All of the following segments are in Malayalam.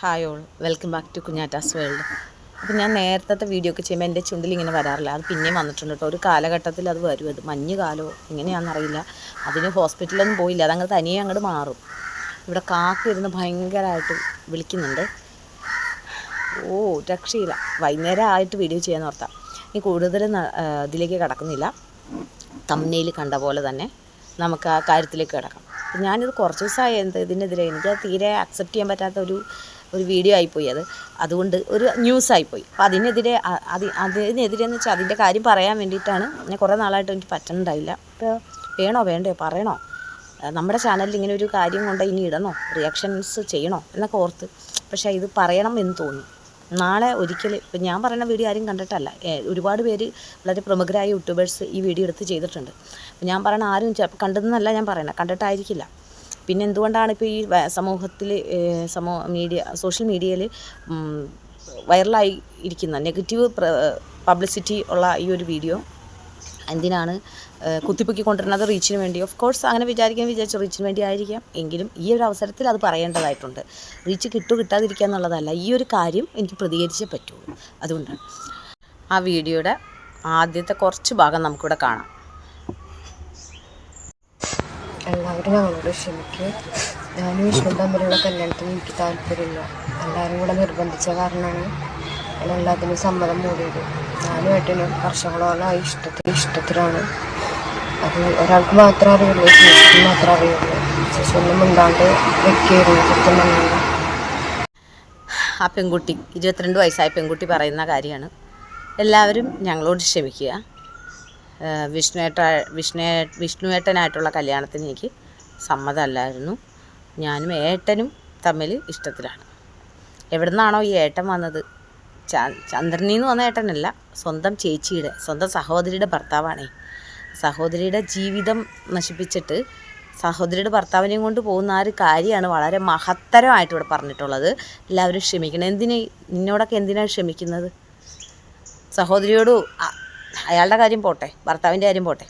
Hi all welcome back to Kunjatta's world അപ്പോൾ ഞാൻ നേരത്തെ വീഡിയോ ഒക്കെ ചെയ്യുമ്പോൾ എന്റെ ചുണ്ടിൽ ഇങ്ങനെ വരാറില്ല. അത് പിന്നെയും വന്നിട്ടുണ്ട് കേട്ടോ. ഒരു കാലഘട്ടത്തിൽ അത് വരും അത് മഞ്ഞ് കാലമോ എങ്ങനെയാണെന്നറിയില്ല അതിന് ഹോസ്പിറ്റലൊന്നും പോയില്ല. അതങ്ങ് തനിയെ അങ്ങോട്ട് മാറും. ഇവിടെ കാക്ക ഇരുന്ന് ഭയങ്കരമായിട്ട് വിളിക്കുന്നുണ്ട്. ഓ രക്ഷയില്ല. വൈകുന്നേരം ആയിട്ട് വീഡിയോ ചെയ്യാൻ ഓർത്താം. ഇനി കൂടുതൽ ഇതിലേക്ക് കിടക്കുന്നില്ല. തമ്മനയിൽ കണ്ട പോലെ തന്നെ നമുക്ക് ആ കാര്യത്തിലേക്ക് കിടക്കാം. അപ്പം ഞാനിത് കുറച്ച് ദിവസമായി എന്ത് ഇതിനെതിരെ എനിക്ക് തീരെ അക്സെപ്റ്റ് ചെയ്യാൻ പറ്റാത്ത ഒരു ഒരു വീഡിയോ ആയിപ്പോയി അത്. അതുകൊണ്ട് ഒരു ന്യൂസ് ആയിപ്പോയി. അപ്പോൾ അതിനെതിരെ അതിനെതിരെ എന്ന് വെച്ചാൽ അതിന്റെ കാര്യം പറയാൻ വേണ്ടിയിട്ടാണ് ഞാൻ കുറേ നാളായിട്ട് എനിക്ക് പറ്റുന്നുണ്ടായില്ല. അപ്പോൾ വേണോ വേണ്ടേ പറയണോ? നമ്മുടെ ചാനലിൽ ഇങ്ങനെ ഒരു കാര്യം കൊണ്ട് ഇനി ഇടണോ? റിയാക്ഷൻസ് ചെയ്യണോ? എന്നൊക്കെ ഓർത്ത് പക്ഷേ ഇത് പറയണം എന്ന് തോന്നി. നാളെ ഒരിക്കൽ ഇപ്പം ഞാൻ പറയുന്ന വീഡിയോ ആരും കണ്ടിട്ടല്ല. ഒരുപാട് പേര് വളരെ പ്രമുഖരായ യൂട്യൂബേഴ്സ് ഈ വീഡിയോ എടുത്ത് ചെയ്തിട്ടുണ്ട്. ഞാൻ പറയണ ആരും കണ്ടതെന്നല്ല ഞാൻ പറയണത് കണ്ടിട്ടായിരിക്കില്ല. പിന്നെ എന്തുകൊണ്ടാണ് ഇപ്പോൾ ഈ സമൂഹത്തിൽ സമൂഹ മീഡിയ സോഷ്യൽ മീഡിയയിൽ വൈറലായി ഇരിക്കുന്ന നെഗറ്റീവ് പബ്ലിസിറ്റി ഉള്ള ഈ ഒരു വീഡിയോ എന്തിനാണ് കുത്തിപ്പൊക്കിക്കൊണ്ടിരുന്നത് റീച്ചിന് വേണ്ടി? ഓഫ് കോഴ്സ് അങ്ങനെ വിചാരിക്കാൻ വിചാരിച്ചു റീച്ചിന് വേണ്ടി ആയിരിക്കാം. എങ്കിലും ഈ ഒരു അവസരത്തിൽ അത് പറയേണ്ടതായിട്ടുണ്ട്. റീച്ച് കിട്ടു കിട്ടാതിരിക്കുക എന്നുള്ളതല്ല ഈ ഒരു കാര്യം എനിക്ക് പ്രതികരിച്ചേ പറ്റുള്ളൂ. അതുകൊണ്ടാണ്. ആ വീഡിയോയുടെ ആദ്യത്തെ കുറച്ച് ഭാഗം നമുക്കിവിടെ കാണാം. എല്ലാവരും ഞങ്ങളോട് ക്ഷമിക്കുക ഞാനും വിഷ്ണു തമ്മിലുള്ള കല്യാണത്തിന് എനിക്ക് താല്പര്യമില്ല. എല്ലാവരും കൂടെ നിർബന്ധിച്ച കാരണമാണ് ഞാൻ എല്ലാത്തിനും സമ്മതം മൂടിയത്. ഞാനും ഏട്ടനും വർഷങ്ങളോളം ഇഷ്ടത്തിൽ ഇഷ്ടത്തിലാണ്. അത് ഒരാൾക്ക് മാത്രമേ അറിയുള്ളൂ ചേച്ചിക്ക് മാത്രമേ അറിയുള്ളൂ. ചേച്ചി ഒന്നും മിണ്ടാണ്ട് വെക്കുകയായിരുന്നു സത്യം ആ പെൺകുട്ടി ഇരുപത്തിരണ്ട് വയസ്സായ പെൺകുട്ടി പറയുന്ന കാര്യമാണ്. എല്ലാവരും ഞങ്ങളോട് ക്ഷമിക്കുക. വിഷ്ണുവേട്ട വിഷ്ണു വിഷ്ണുവേട്ടനായിട്ടുള്ള കല്യാണത്തിന് എനിക്ക് സമ്മതമല്ലായിരുന്നു. ഞാനും ഏട്ടനും തമ്മിൽ ഇഷ്ടത്തിലാണ്. എവിടെ നിന്നാണോ ഈ ഏട്ടൻ വന്നത്? ചന്ദ്രനിൽ നിന്ന് വന്ന ഏട്ടനല്ല സ്വന്തം ചേച്ചിയുടെ സ്വന്തം സഹോദരിയുടെ ഭർത്താവാണേ. സഹോദരിയുടെ ജീവിതം നശിപ്പിച്ചിട്ട് സഹോദരിയുടെ ഭർത്താവിനെയും കൊണ്ട് പോകുന്ന ആ ഒരു കാര്യമാണ് വളരെ മഹത്തരമായിട്ട് ഇവിടെ പറഞ്ഞിട്ടുള്ളത്. എല്ലാവരും ക്ഷമിക്കണം. എന്തിനാ? നിന്നോടൊക്കെ എന്തിനാണ് ക്ഷമിക്കുന്നത്? സഹോദരിയോട് അയാളുടെ കാര്യം പോട്ടെ ഭർത്താവിന്റെ കാര്യം പോട്ടെ.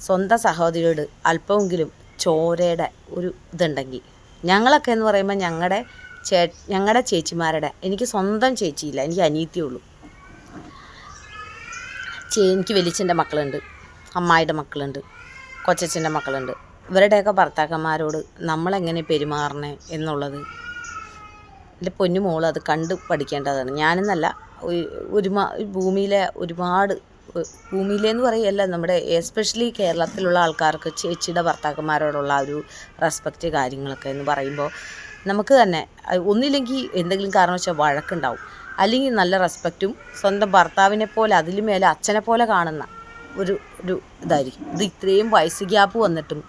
സ്വന്തം സഹോദരിയോട് അല്പമെങ്കിലും ചോരയുടെ ഒരു ഇതുണ്ടെങ്കിൽ. ഞങ്ങളൊക്കെ എന്ന് പറയുമ്പോൾ ഞങ്ങളുടെ ചേ ഞങ്ങളുടെ ചേച്ചിമാരുടെ എനിക്ക് സ്വന്തം ചേച്ചിയില്ല എനിക്ക് അനിയത്തിയേ ഉള്ളൂ. ചേ എനിക്ക് വലിച്ചന്റെ മക്കളുണ്ട് അമ്മായിയുടെ മക്കളുണ്ട് കൊച്ചച്ഛന്റെ മക്കളുണ്ട്. ഇവരുടെയൊക്കെ ഭർത്താക്കന്മാരോട് നമ്മളെങ്ങനെ പെരുമാറണേ എന്നുള്ളത് എന്റെ പൊന്നു മോൾ അത് കണ്ട് പഠിക്കേണ്ടതാണ്. ഞാനെന്നല്ല ഒരു- ഭൂമിയിലെ ഒരുപാട് ഭൂമിയിലെന്ന് പറയല്ല നമ്മുടെ എസ്പെഷ്യലി കേരളത്തിലുള്ള ആൾക്കാർക്ക് ചേച്ചിയുടെ ഭർത്താക്കന്മാരോടുള്ള ഒരു റെസ്പെക്റ്റ് കാര്യങ്ങളൊക്കെ എന്ന് പറയുമ്പോൾ നമുക്ക് തന്നെ ഒന്നില്ലെങ്കിൽ എന്തെങ്കിലും കാരണവശാൽ വഴക്കുണ്ടാവും. അല്ലെങ്കിൽ നല്ല റെസ്പെക്റ്റും സ്വന്തം ഭർത്താവിനെ പോലെ അതിലും മേലെ അച്ഛനെ പോലെ കാണുന്ന ഒരു ഒരു ഇതായിരിക്കും. ഇത് ഇത്രയും വയസ്സ് ഗ്യാപ്പ് വന്നിട്ടും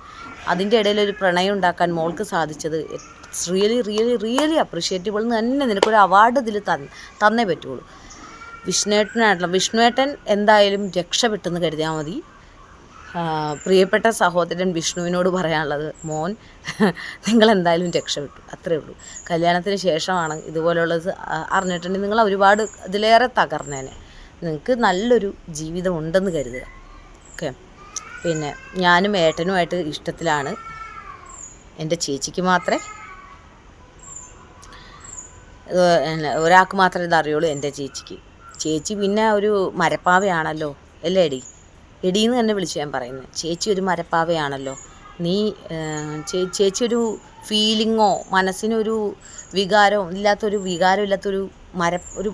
അതിന്റെ ഇടയിൽ ഒരു പ്രണയം ഉണ്ടാക്കാൻ മോൾക്ക് സാധിച്ചത് റിയലി റിയലി റിയലി അപ്രിഷ്യേറ്റബിൾ എന്ന് തന്നെ നിനക്കൊരു അവാർഡ് ഇതിൽ തന്നേ പറ്റുള്ളൂ. വിഷ്ണുവേട്ടനായിട്ടുള്ള. വിഷ്ണുവേട്ടൻ എന്തായാലും രക്ഷപ്പെട്ടെന്ന് കരുതിയാൽ മതി. പ്രിയപ്പെട്ട സഹോദരൻ വിഷ്ണുവിനോട് പറയാനുള്ളത് മോൻ നിങ്ങൾ എന്തായാലും രക്ഷപ്പെട്ടു അത്രേ ഉള്ളൂ. കല്യാണത്തിന് ശേഷമാണ് ഇതുപോലുള്ളത് അറിഞ്ഞിട്ടുണ്ടെങ്കിൽ നിങ്ങൾ ഒരുപാട് ഇതിലേറെ തകർന്നേനെ. നിങ്ങൾക്ക് നല്ലൊരു ജീവിതം ഉണ്ടെന്ന് കരുതുക. ഓക്കെ? പിന്നെ ഞാനും ഏട്ടനുമായിട്ട് ഇഷ്ടത്തിലാണ് എന്റെ ചേച്ചിക്ക് മാത്രമേ ഒരാൾക്ക് മാത്രമേ ഇത് അറിയുള്ളൂ എന്റെ ചേച്ചിക്ക്. ചേച്ചി പിന്നെ ഒരു മരപ്പാവയാണല്ലോ അല്ലേ എടി? എടീന്ന് തന്നെ വിളിച്ച് ഞാൻ പറയുന്നത് ചേച്ചി ഒരു മരപ്പാവയാണല്ലോ. നീ ചേച്ചി ഒരു ഫീലിങ്ങോ മനസ്സിനൊരു വികാരമോ ഇല്ലാത്തൊരു വികാരം ഇല്ലാത്തൊരു മര ഒരു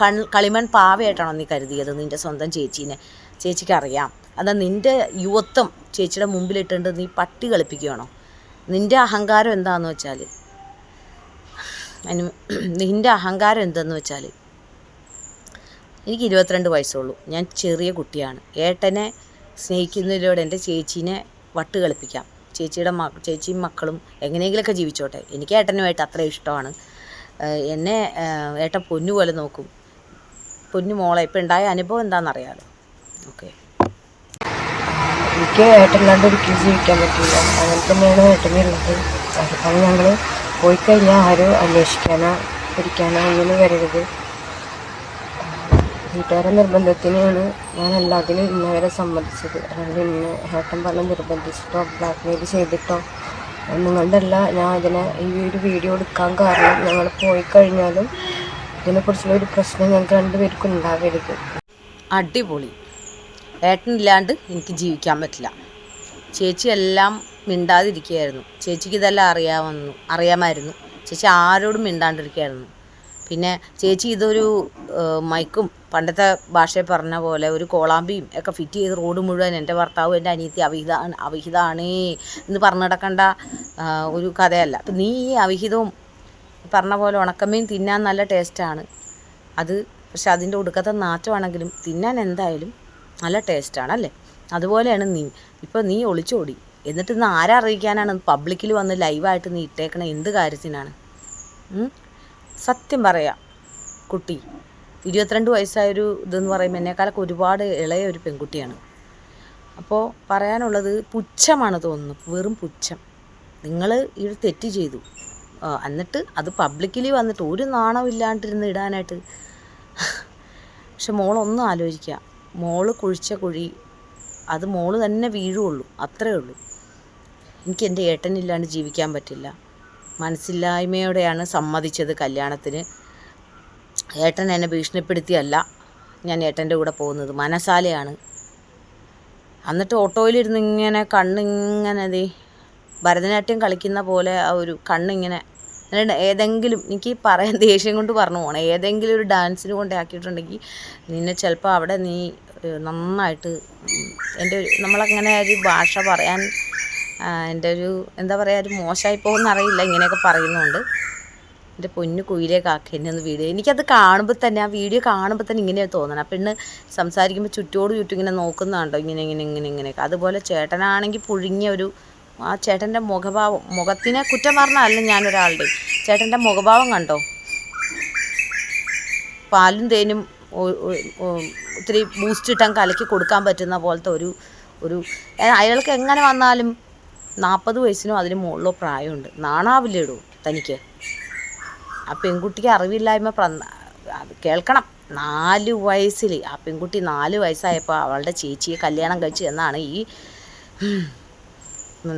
കൺ കളിമൺ പാവയായിട്ടാണോ നീ കരുതിയത് നിന്റെ സ്വന്തം ചേച്ചീനെ? ചേച്ചിക്കറിയാം. അതാ നിന്റെ യുവത്വം ചേച്ചിയുടെ മുമ്പിലിട്ടുണ്ട് നീ പട്ടി കളിപ്പിക്കുകയാണോ നിന്റെ അഹങ്കാരം എന്താണെന്ന് വെച്ചാൽ നിന്റെ അഹങ്കാരം എന്തെന്ന് വെച്ചാൽ എനിക്ക് ഇരുപത്തിരണ്ട് വയസ്സുള്ളൂ. ഞാൻ ചെറിയ കുട്ടിയാണ്. ഏട്ടനെ സ്നേഹിക്കുന്നതിലൂടെ എന്റെ ചേച്ചീനെ വട്ട് കളിപ്പിക്കാം. ചേച്ചിയുടെ മ ചേച്ചിയും മക്കളും എങ്ങനെയെങ്കിലുമൊക്കെ ജീവിച്ചോട്ടെ. എനിക്ക് ഏട്ടനുമായിട്ട് അത്ര ഇഷ്ടമാണ്. എന്നെ ഏട്ട പൊന്നു പോലെ നോക്കും. പൊന്നു മോളെ ഇപ്പം ഉണ്ടായ അനുഭവം എന്താണെന്നറിയാലോ? ഓക്കെ. എനിക്ക് ഏട്ടനില്ലാണ്ട് ഒരിക്കലും ജീവിക്കാൻ പറ്റില്ല അങ്ങനെ തന്നെയാണ് ഏട്ടനുള്ളത് അതുപോലെ ഞങ്ങൾ പോയി കഴിഞ്ഞാൽ ആരും അന്വേഷിക്കാനോ പിടിക്കാനോ ഒന്നും വരരുത്. വീട്ടുകാരെ നിർബന്ധത്തിനാണ് ഞാൻ എല്ലാത്തിനും ഇന്നവരെ സമ്മതിച്ചത്. അതായത് ഇന്ന് ഏട്ടൻ പറഞ്ഞ് നിർബന്ധിച്ചിട്ടോ ബ്ലാക്ക് മെയിൽ ചെയ്തിട്ടോ നിങ്ങളുടെ അല്ല ഞാൻ ഇതിനെ ഈ ഒരു വീഡിയോ എടുക്കാൻ കാരണം ഞങ്ങൾ പോയി കഴിഞ്ഞാലും ഇതിനെക്കുറിച്ചുള്ള ഒരു പ്രശ്നം ഞങ്ങൾക്ക് രണ്ടുപേർക്കും ഉണ്ടാവരുത്. അടിപൊളി. ഏട്ടനില്ലാണ്ട് എനിക്ക് ജീവിക്കാൻ പറ്റില്ല. ചേച്ചി എല്ലാം മിണ്ടാതിരിക്കുകയായിരുന്നു. ചേച്ചിക്ക് ഇതെല്ലാം അറിയാമെന്നു അറിയാമായിരുന്നു. ചേച്ചി ആരോടും മിണ്ടാണ്ടിരിക്കുകയായിരുന്നു. പിന്നെ ചേച്ചി ഇതൊരു മൈക്കും പണ്ടത്തെ ഭാഷയിൽ പറഞ്ഞ പോലെ ഒരു കോളാമ്പിയും ഒക്കെ ഫിറ്റ് ചെയ്ത് റോഡ് മുഴുവൻ എന്റെ ഭർത്താവ് എന്റെ അനിയത്തി അവിഹിതാണ് അവിഹിതാണേ എന്ന് പറഞ്ഞു നടക്കേണ്ട ഒരു കഥയല്ല. അപ്പം നീ ഈ അവിഹിതവും പറഞ്ഞ പോലെ ഉണക്കമീൻ തിന്നാൻ നല്ല ടേസ്റ്റാണ്. അത് പക്ഷെ അതിന്റെ ഒടുക്കത്തെ നാറ്റമാണെങ്കിലും തിന്നാൻ എന്തായാലും നല്ല ടേസ്റ്റാണ് അല്ലേ? അതുപോലെയാണ് നീ. ഇപ്പോൾ നീ ഒളിച്ചോടി. എന്നിട്ട് ഇന്ന് ആരെ അറിയിക്കാനാണ്? പബ്ലിക്കിൽ വന്ന് ലൈവായിട്ട് നീ ഇട്ടേക്കണ എന്ത് കാര്യത്തിനാണ്? സത്യം പറയാം കുട്ടി. ഇരുപത്തിരണ്ട് വയസ്സായൊരു ഇതെന്ന് പറയുമ്പോൾ എന്നെക്കാളൊക്കെ ഒരുപാട് ഇളയ ഒരു പെൺകുട്ടിയാണ്. അപ്പോൾ പറയാനുള്ളത് പുച്ഛമാണ് തോന്നുന്നു വെറും പുച്ഛം. നിങ്ങൾ ഈ തെറ്റ് ചെയ്തു. എന്നിട്ട് അത് പബ്ലിക്കലി വന്നിട്ട് ഒരു നാണമില്ലാണ്ടിരുന്ന് ഇടാനായിട്ട്. പക്ഷെ മോളൊന്നും ആലോചിക്കുക മോൾ കുഴിച്ച കുഴി അത് മോൾ തന്നെ വീഴുള്ളൂ അത്രേ ഉള്ളൂ. എനിക്ക് എന്റെ ഏട്ടനില്ലാണ്ട് ജീവിക്കാൻ പറ്റില്ല. മനസ്സില്ലായ്മയോടെയാണ് സമ്മതിച്ചത് കല്യാണത്തിന്. ഏട്ടൻ എന്നെ ഭീഷണിപ്പെടുത്തിയല്ല ഞാൻ ഏട്ടന്റെ കൂടെ പോകുന്നത്. മനസാലയാണ്. എന്നിട്ട് ഓട്ടോയിലിരുന്ന് ഇങ്ങനെ കണ്ണിങ്ങനെ ദേ ഭരതനാട്യം കളിക്കുന്ന പോലെ ആ ഒരു കണ്ണിങ്ങനെ ഏതെങ്കിലും എനിക്ക് പറയാൻ ദേഷ്യം കൊണ്ട് പറഞ്ഞു പോകണം ഏതെങ്കിലും ഒരു ഡാൻസിന് കൊണ്ട് ആക്കിയിട്ടുണ്ടെങ്കിൽ നിന്നെ ചിലപ്പോൾ അവിടെ നീ നന്നായിട്ട് എന്റെ നമ്മളങ്ങനെ ഒരു ഭാഷ പറയാൻ എന്റെ ഒരു എന്താ പറയുക ഒരു മോശമായി പോകുമെന്ന് അറിയില്ല. ഇങ്ങനെയൊക്കെ പറയുന്നുണ്ട്. എന്റെ പൊന്നു കാക്ക എന്നെ ഒന്ന് വീഡിയോ എനിക്കത് കാണുമ്പോൾ തന്നെ ആ വീഡിയോ കാണുമ്പോൾ തന്നെ ഇങ്ങനെയാണ് തോന്നണം. അപ്പം പെണ്ണ് സംസാരിക്കുമ്പോൾ ചുറ്റോട് ചുറ്റും ഇങ്ങനെ നോക്കുന്നുണ്ടോ? ഇങ്ങനെ ഇങ്ങനെ ഇങ്ങനെ ഇങ്ങനെയൊക്കെ. അതുപോലെ ചേട്ടനാണെങ്കിൽ പുഴുങ്ങിയ ഒരു ആ ചേട്ടന്റെ മുഖഭാവം മുഖത്തിനെ കുറ്റം പറഞ്ഞല്ല ഞാനൊരാളുടെ. ചേട്ടന്റെ മുഖഭാവം കണ്ടോ? പാലും തേനും ഒ- ഒ- ഒ- ഇത്തിരി ബൂസ്റ്റ് ഇട്ടാൻ കലക്കി കൊടുക്കാൻ പറ്റുന്ന പോലത്തെ ഒരു ഒരു അയാൾക്ക് എങ്ങനെ വന്നാലും നാൽപ്പത് വയസ്സിനോ അതിന് മുകളിലോ പ്രായമുണ്ട്. നാണാവില്ലേടൂ തനിക്ക്? ആ പെൺകുട്ടിക്ക് അറിവില്ലായ്മ കേൾക്കണം. നാല് വയസ്സിൽ ആ പെൺകുട്ടി നാല് വയസ്സായപ്പോൾ അവളുടെ ചേച്ചിയെ കല്യാണം കഴിച്ചു എന്നാണ് ഈ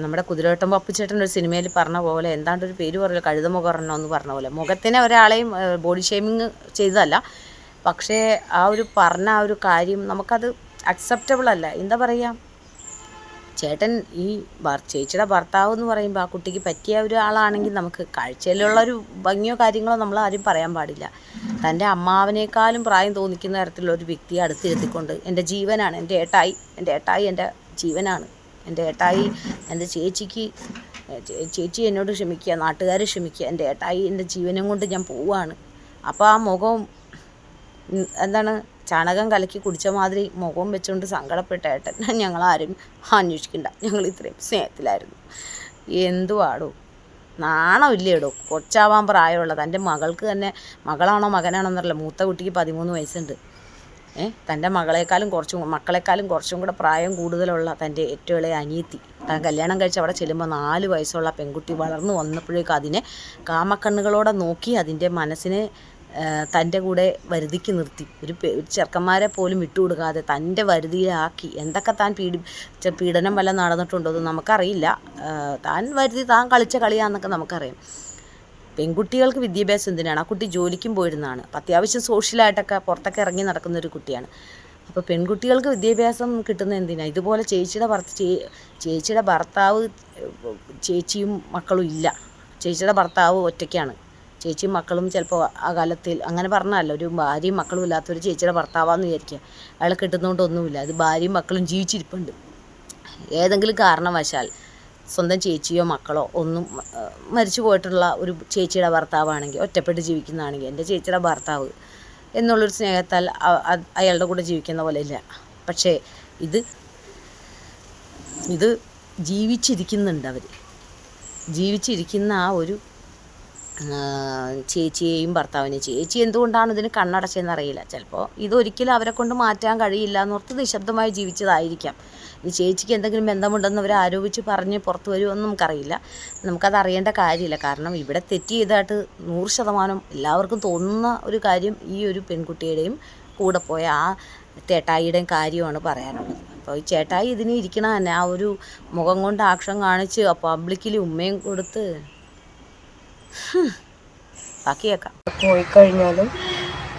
നമ്മുടെ കുതിരവട്ടം പപ്പുചേട്ടൻ ഒരു സിനിമയിൽ പറഞ്ഞ പോലെ എന്താണ്ട് ഒരു പേര് പറയില്ല കഴുതമുഖറണോ എന്ന് പറഞ്ഞ പോലെ. മുഖത്തിനെ ഒരാളെയും ബോഡി ഷേമിങ് ചെയ്തതല്ല. പക്ഷേ ആ ഒരു പറഞ്ഞ ആ ഒരു കാര്യം നമുക്കത് അക്സെപ്റ്റബിൾ അല്ല. എന്താ പറയുക ചേട്ടൻ ഈ ചേച്ചിയുടെ ഭർത്താവ് എന്ന് പറയുമ്പോൾ ആ കുട്ടിക്ക് പറ്റിയ ഒരാളാണെങ്കിൽ നമുക്ക് കാഴ്ചയിലുള്ള ഒരു ഭംഗിയോ കാര്യങ്ങളോ നമ്മൾ ആരും പറയാൻ പാടില്ല. തന്റെ അമ്മാവനേക്കാളും പ്രായം തോന്നിക്കുന്ന തരത്തിലുള്ള ഒരു വ്യക്തിയെ അടുത്തിരുത്തിക്കൊണ്ട് എന്റെ ജീവനാണ് എന്റെ ഏട്ടായി എന്റെ ഏട്ടായി എന്റെ ജീവനാണ് എന്റെ ഏട്ടായി എന്റെ ചേച്ചിക്ക് ചേച്ചി എന്നോട് ക്ഷമിക്കുക നാട്ടുകാർ ക്ഷമിക്കുക എന്റെ ഏട്ടായി എന്റെ ജീവനും കൊണ്ട് ഞാൻ പോവാണ്. അപ്പോൾ ആ മുഖം എന്താണ് ചാണകം കലക്കി കുടിച്ച മാതിരി മുഖം വെച്ചുകൊണ്ട് സങ്കടപ്പെട്ട ഏട്ടൻ. ഞങ്ങളാരും അന്വേഷിക്കണ്ട. ഞങ്ങൾ ഇത്രയും സ്നേഹത്തിലായിരുന്നു. എന്തുവാടോ? നാണമില്ലേടോ? കൊച്ചാവാൻ പ്രായമുള്ള തന്റെ മകൾക്ക് തന്നെ മകളാണോ മകനാണോ എന്നറിയില്ല. മൂത്ത കുട്ടിക്ക് പതിമൂന്ന് വയസ്സുണ്ട്. ഏ? തന്റെ മകളെക്കാളും കുറച്ചും മക്കളെക്കാളും കുറച്ചും കൂടെ പ്രായം കൂടുതലുള്ള തന്റെ ഏറ്റവും ഇളയ അനിയത്തി. താൻ കല്യാണം കഴിച്ച് അവിടെ ചെല്ലുമ്പോൾ നാല് വയസ്സുള്ള പെൺകുട്ടി വളർന്നു വന്നപ്പോഴേക്കും അതിനെ കാമക്കണ്ണുകളോടെ നോക്കി അതിന്റെ മനസ്സിനെ തന്റെ കൂടെ വരുതിക്ക് നിർത്തി. ഒരു ചെറുക്കന്മാരെ പോലും വിട്ടുകൊടുക്കാതെ തന്റെ വരുതിയിലാക്കി. എന്തൊക്കെ താൻ പീഡി പീഡനം വല്ല നടന്നിട്ടുണ്ടോ എന്ന് നമുക്കറിയില്ല. താൻ വരുതി താൻ കളിച്ച കളിയാന്നൊക്കെ നമുക്കറിയാം. പെൺകുട്ടികൾക്ക് വിദ്യാഭ്യാസം എന്തിനാണ്? ആ കുട്ടി ജോലിക്കും പോയിരുന്നതാണ്. അത്യാവശ്യം സോഷ്യലായിട്ടൊക്കെ പുറത്തൊക്കെ ഇറങ്ങി നടക്കുന്ന ഒരു കുട്ടിയാണ്. അപ്പോൾ പെൺകുട്ടികൾക്ക് വിദ്യാഭ്യാസം കിട്ടുന്ന എന്തിനാണ് ഇതുപോലെ ചേച്ചിയുടെ ഭർത്ത ചേച്ചിയുടെ ഭർത്താവ് ചേച്ചിയും മക്കളും ഇല്ല. ചേച്ചിയുടെ ഭർത്താവ് ഒറ്റയ്ക്കാണ്. ചേച്ചിയും മക്കളും ചിലപ്പോൾ ആ കാലത്തിൽ അങ്ങനെ പറഞ്ഞല്ലോ ഒരു ഭാര്യയും മക്കളും ഇല്ലാത്തൊരു ചേച്ചിയുടെ ഭർത്താവാന്ന് വിചാരിക്കുക. അയാളെ കിട്ടുന്നതുകൊണ്ടൊന്നുമില്ല അത് ഭാര്യയും മക്കളും ജീവിച്ചിരിപ്പുണ്ട്. ഏതെങ്കിലും കാരണവശാൽ സ്വന്തം ചേച്ചിയോ മക്കളോ ഒന്നും മരിച്ചു പോയിട്ടുള്ള ഒരു ചേച്ചിയുടെ ഭർത്താവാണെങ്കിൽ ഒറ്റപ്പെട്ട് ജീവിക്കുന്നതാണെങ്കിൽ എന്റെ ചേച്ചിയുടെ ഭർത്താവ് എന്നുള്ളൊരു സ്നേഹത്താൽ അയാളുടെ കൂടെ ജീവിക്കുന്ന പോലെ ഇല്ല. പക്ഷേ ഇത് ഇത് ജീവിച്ചിരിക്കുന്നുണ്ട് അവർ ജീവിച്ചിരിക്കുന്ന ആ ഒരു ചേച്ചിയെയും ഭർത്താവിനെയും. ചേച്ചി എന്തുകൊണ്ടാണ് ഇതിന് കണ്ണടച്ചതെന്ന് അറിയില്ല ചിലപ്പോൾ ഇതൊരിക്കലും അവരെ കൊണ്ട് മാറ്റാൻ കഴിയില്ല എന്നോർത്ത് നിശബ്ദമായി ജീവിച്ചതായിരിക്കാം. ഈ ചേച്ചിക്ക് എന്തെങ്കിലും ബന്ധമുണ്ടെന്ന് അവർ ആരോപിച്ച് പറഞ്ഞ് പുറത്തു വരുമെന്ന് നമുക്കറിയില്ല. നമുക്കത് അറിയേണ്ട കാര്യമില്ല. കാരണം ഇവിടെ തെറ്റ് ചെയ്തതായിട്ട് നൂറ് ശതമാനം എല്ലാവർക്കും തോന്നുന്ന ഒരു കാര്യം ഈ ഒരു പെൺകുട്ടിയുടെയും കൂടെ പോയ ആ തേട്ടായിയുടെയും കാര്യമാണ് പറയാനുള്ളത്. അപ്പോൾ ഈ ചേട്ടായി ഇതിന് ഇരിക്കണ തന്നെ ആ ഒരു മുഖം കൊണ്ട് ആക്ഷൻ കാണിച്ച് പബ്ലിക്കിൽ ഉമ്മയും കൊടുത്ത്. ബാക്കി കേൾക്കാം പോയി കഴിഞ്ഞാലും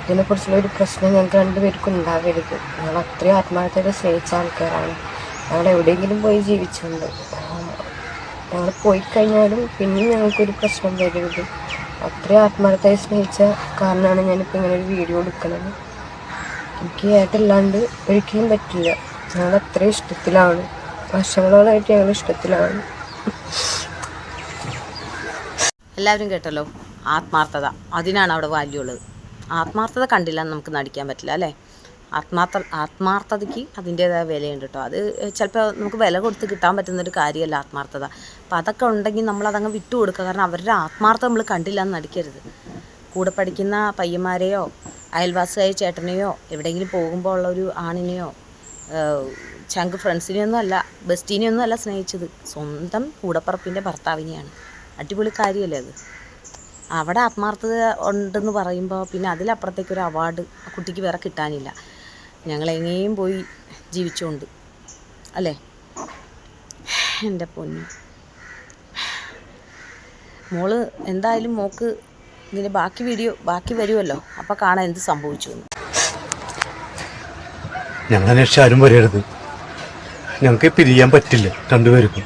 ഇതിനെക്കുറിച്ചുള്ള ഒരു പ്രശ്നം ഞങ്ങൾക്ക് രണ്ടുപേർക്കും ഉണ്ടാവരുത് ഞങ്ങൾ അത്രയും ആത്മാർത്ഥത സ്നേഹിച്ച ആൾക്കാരാണ്. ഞങ്ങൾ എവിടെയെങ്കിലും പോയി ജീവിച്ചുണ്ട് ഞങ്ങൾ പോയി കഴിഞ്ഞാലും പിന്നെയും ഞങ്ങൾക്കൊരു പ്രശ്നം വരരുത്. അത്രയും ആത്മാർത്ഥമായി സ്നേഹിച്ച കാരണമാണ് ഞാനിപ്പോൾ ഇങ്ങനെ ഒരു വീഡിയോ എടുക്കുന്നത്. എനിക്ക് ഏട്ടല്ലാണ്ട് ഒരിക്കലും പറ്റില്ല. ഞങ്ങൾ അത്രയും ഇഷ്ടത്തിലാണ്. വർഷങ്ങളോളായിട്ട് ഞങ്ങൾ ഇഷ്ടത്തിലാണ്. എല്ലാവരും കേട്ടല്ലോ ആത്മാർത്ഥത. അതിനാണ് അവിടെ വാല്യൂ ഉള്ളത്. ആത്മാർത്ഥത കണ്ടില്ല നമുക്ക് നടിക്കാൻ പറ്റില്ല അല്ലേ? ആത്മാർത്ഥ ആത്മാർത്ഥതയ്ക്ക് അതിന്റേതായ വിലയുണ്ട് കേട്ടോ. അത് ചിലപ്പോൾ നമുക്ക് വില കൊടുത്ത് കിട്ടാൻ പറ്റുന്നൊരു കാര്യമല്ല ആത്മാർത്ഥത. അപ്പോൾ അതൊക്കെ ഉണ്ടെങ്കിൽ നമ്മൾ അതങ്ങ് വിട്ടു കൊടുക്കുക. കാരണം അവരുടെ ആത്മാർത്ഥത നമ്മൾ കണ്ടില്ല എന്ന് നടിക്കരുത്. കൂടെ പഠിക്കുന്ന പയ്യന്മാരെയോ അയൽവാസിയായ ചേട്ടനെയോ എവിടെയെങ്കിലും പോകുമ്പോൾ ഉള്ള ഒരു ആണിനെയോ ചങ്ക് ഫ്രണ്ട്സിനെയൊന്നും അല്ല ബെസ്റ്റിനെയൊന്നും അല്ല സ്നേഹിച്ചത്. സ്വന്തം കൂടപ്പറപ്പിന്റെ ഭർത്താവിനെയാണ്. അടിപൊളി കാര്യമല്ലേ അത്? അവിടെ ആത്മാർത്ഥത ഉണ്ടെന്ന് പറയുമ്പോൾ പിന്നെ അതിലപ്പുറത്തേക്ക് ഒരു അവാർഡ് ആ കുട്ടിക്ക് വേറെ കിട്ടാനില്ല. ഞങ്ങൾ എങ്ങനെയും പോയി ജീവിച്ചുകൊണ്ട് അല്ലേ? എന്റെ പൊന്നു. മോൾ എന്തായാലും മോക്ക് ഇതിന്റെ ബാക്കി വീഡിയോ ബാക്കി വരുമല്ലോ അപ്പോൾ കാണാൻ എന്ത് സംഭവിച്ചു ഞങ്ങൾ അന്വേഷിച്ച് ആരും വരരുത്. ഞങ്ങൾക്ക് പിരിയാൻ പറ്റില്ല രണ്ടുപേർക്കും.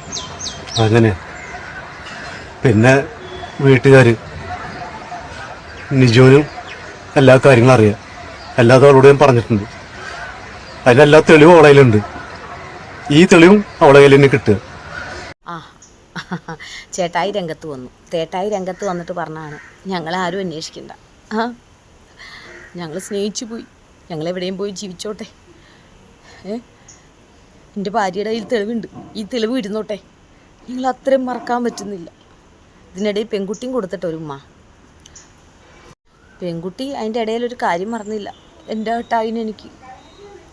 അങ്ങനെ. പിന്നെ വീട്ടുകാർ നിജോനും എല്ലാ കാര്യങ്ങളും അറിയാം. എല്ലാതും അവളോട് ഞാൻ പറഞ്ഞിട്ടുണ്ട്. അതിനെല്ലാ തെളിവും അവളെ കയ്യിലുണ്ട്. ഈ തെളിവും അവളെ കയ്യിൽ തന്നെ കിട്ടുക. ആ ചേട്ടായി രംഗത്ത് വന്നു. തേട്ടായി രംഗത്ത് വന്നിട്ട് പറഞ്ഞാണ് ഞങ്ങളെ ആരും അന്വേഷിക്കണ്ട. ആ ഞങ്ങൾ സ്നേഹിച്ചു പോയി. ഞങ്ങൾ എവിടെയും പോയി ജീവിച്ചോട്ടെ. ഏ എന്റെ ഭാര്യയുടെ കയ്യിൽ തെളിവുണ്ട്. ഈ തെളിവ് ഇരുന്നോട്ടെ. നിങ്ങൾ അത്രയും മറക്കാൻ പറ്റുന്നില്ല. ഇതിനിടയിൽ പെൺകുട്ടിയും കൊടുത്തിട്ട് ഒരു ഉമ്മ. പെൺകുട്ടി അതിന്റെ ഇടയിൽ ഒരു കാര്യം മറന്നില്ല. എന്റെ ഏട്ടായിന് എനിക്ക്